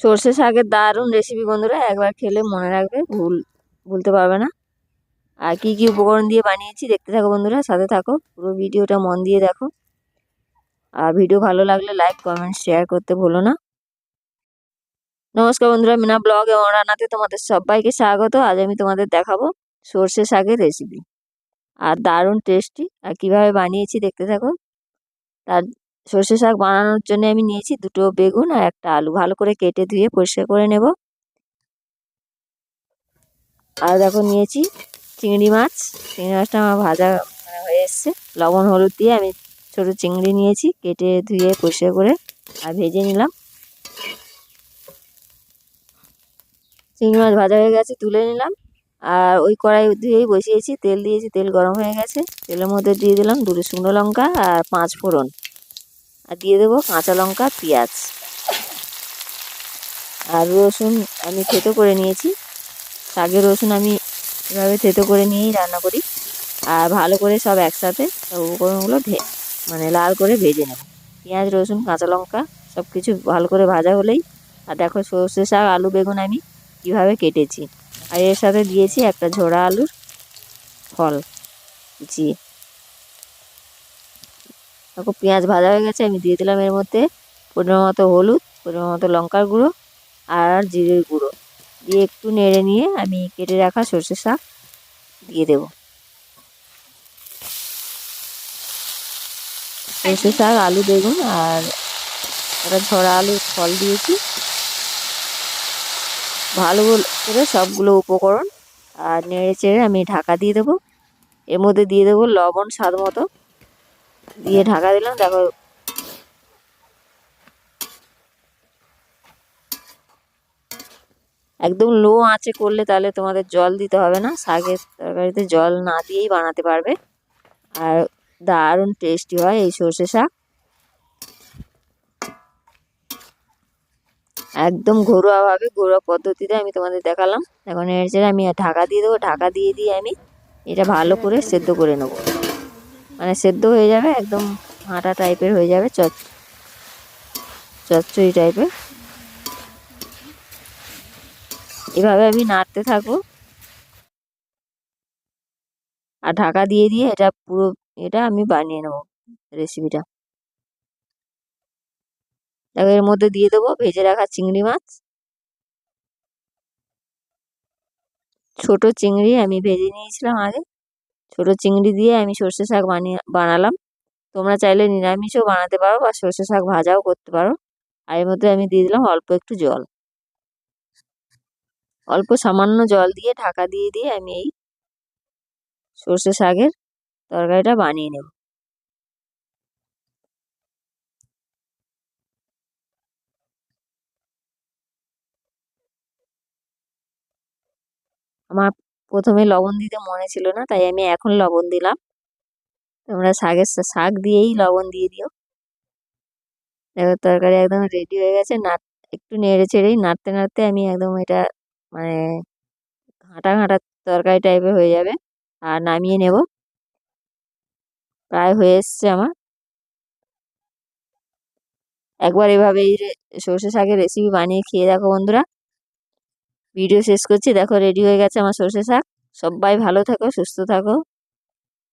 সর্ষে শাকের দারুণ রেসিপি বন্ধুরা, একবার খেলে মনে রাখবে, ভুল, ভুলতে পারবে না। আর কি কি উপকরণ দিয়ে বানিয়েছি দেখতে থাকো বন্ধুরা, সাথে থাকো, পুরো ভিডিওটা মন দিয়ে দেখো। আর ভিডিও ভালো লাগলে লাইক কমেন্ট শেয়ার করতে ভুলো না। নমস্কার বন্ধুরা, মিনা ব্লগ এবং রান্নাতে তোমাদের সবাইকে স্বাগত। আজ আমি তোমাদের দেখাবো সর্ষে শাকের রেসিপি আর দারুণ টেস্টি আর কীভাবে বানিয়েছি দেখতে থাকো। তার সর্ষে শাক বানানোর জন্য আমি নিয়েছি দুটো বেগুন আর একটা আলু। ভালো করে কেটে ধুয়ে পরিষ্কার করে নেব। আর দেখো নিয়েছি চিংড়ি মাছ। চিংড়ি মাছটা আমার ভাজা হয়ে এসছে। লবণ, হলুদ দিয়ে আমি ছোটো চিংড়ি নিয়েছি, কেটে ধুয়ে পরিষ্কার করে আর ভেজে নিলাম। চিংড়ি মাছ ভাজা হয়ে গেছে, তুলে নিলাম। আর ওই কড়াই ধুয়েই বসিয়েছি। তেল দিয়েছি, তেল গরম হয়ে গেছে। তেলের মধ্যে দিয়ে দিলাম দুটো শুকনো লঙ্কা আর পাঁচ ফোড়ন। আর দিয়ে দেবো কাঁচা লঙ্কা, পেঁয়াজ। আর রসুন আমি থেতো করে নিয়েছি। শাকের রসুন আমি এভাবে থেতো করে নিয়েই রান্না করি। আর ভালো করে সব একসাথে সব উপকরণগুলো ভে মানে লাল করে ভেজে নেব। পেঁয়াজ, রসুন, কাঁচা লঙ্কা সব কিছু ভালো করে ভাজা হলেই, আর দেখো সর্ষে শাক, আলু, বেগুন আমি কীভাবে কেটেছি। আর এর সাথে দিয়েছি একটা ঝোড়া আলুর ফল। কুচিয়ে দেখো পেঁয়াজ ভাজা হয়ে গেছে আমি দিয়ে দিলাম এর মধ্যে পরিমাণ মতো হলুদ পরিমাণ মতো লঙ্কার গুঁড়ো আর জিরের গুঁড়ো। দিয়ে একটু নেড়ে নিয়ে আমি কেটে রাখা সর্ষে শাক দিয়ে দেব। সর্ষে শাক আলু বেগুন আর একটা ঝরা আলুর ফল দিয়েছি। ভালো করে সবগুলো উপকরণ আর নেড়ে চেড়ে আমি ঢাকা দিয়ে দেবো। এর মধ্যে দিয়ে দেবো লবণ স্বাদ মতো। দিয়ে ঢাকা দিলাম দেখো একদম লো আঁচে করলে তাহলে তোমাদের জল দিতে হবে না, শাকের তরকারিতে জল না দিয়েই বানাতে পারবে। আর দারুণ টেস্টি হয় এই সর্ষে শাক। একদম ঘরোয়াভাবে, ঘরোয়া পদ্ধতিতে আমি তোমাদের দেখালাম। এখন এর আমি ঢাকা দিয়ে দেবো, ঢাকা দিয়ে দিয়ে আমি এটা ভালো করে সেদ্ধ করে নেব। মানে সেদ্ধ হয়ে যাবে, একদম হাঁটা টাইপের হয়ে যাবে, চচ, চচ্চড়ি টাইপের এভাবে আমি নাড়তে থাকব। আর ঢাকা দিয়ে দিয়ে এটা পুরো, এটা আমি বানিয়ে নেব রেসিপিটা দেখো, এর মধ্যে দিয়ে দেবো ভেজে রাখা চিংড়ি মাছ। ছোট চিংড়ি আমি ভেজে নিয়েছিলাম আগে। ছোট চিংড়ি দিয়ে আমি সর্ষে শাক বানিয়ে, বানালাম। তোমরা চাইলে নিরামিষও বানাতে পারো বা সর্ষে শাক ভাজাও করতে পারো। আর এর মধ্যে আমি দিয়ে দিলাম অল্প একটু জল। অল্প সামান্য জল দিয়ে ঢাকা দিয়ে দিয়ে আমি এই সর্ষে শাকের তরকারিটা বানিয়ে নেব। আমার প্রথমে লবণ দিতে মনে ছিল না, তাই আমি এখন লবণ দিলাম। তোমরা শাকের শাক দিয়েই লবণ দিয়ে দিও। দেখো তরকারি একদম রেডি হয়ে গেছে, নাড়, একটু নেড়ে চেড়েই নাড়তে নাড়তে আমি একদম এটা মানে ঘাঁটা ঘাঁটা তরকারি টাইপের হয়ে যাবে, আর নামিয়ে নেব। প্রায় হয়ে এসছে আমার। একবার এভাবে এই সর্ষে শাকের রেসিপি বানিয়ে খেয়ে দেখো বন্ধুরা। ভিডিও শেষ করছি দেখো রেডি হয়ে গেছে আমার সর্ষে শাক সবাই ভালো থাকো সুস্থ থাকো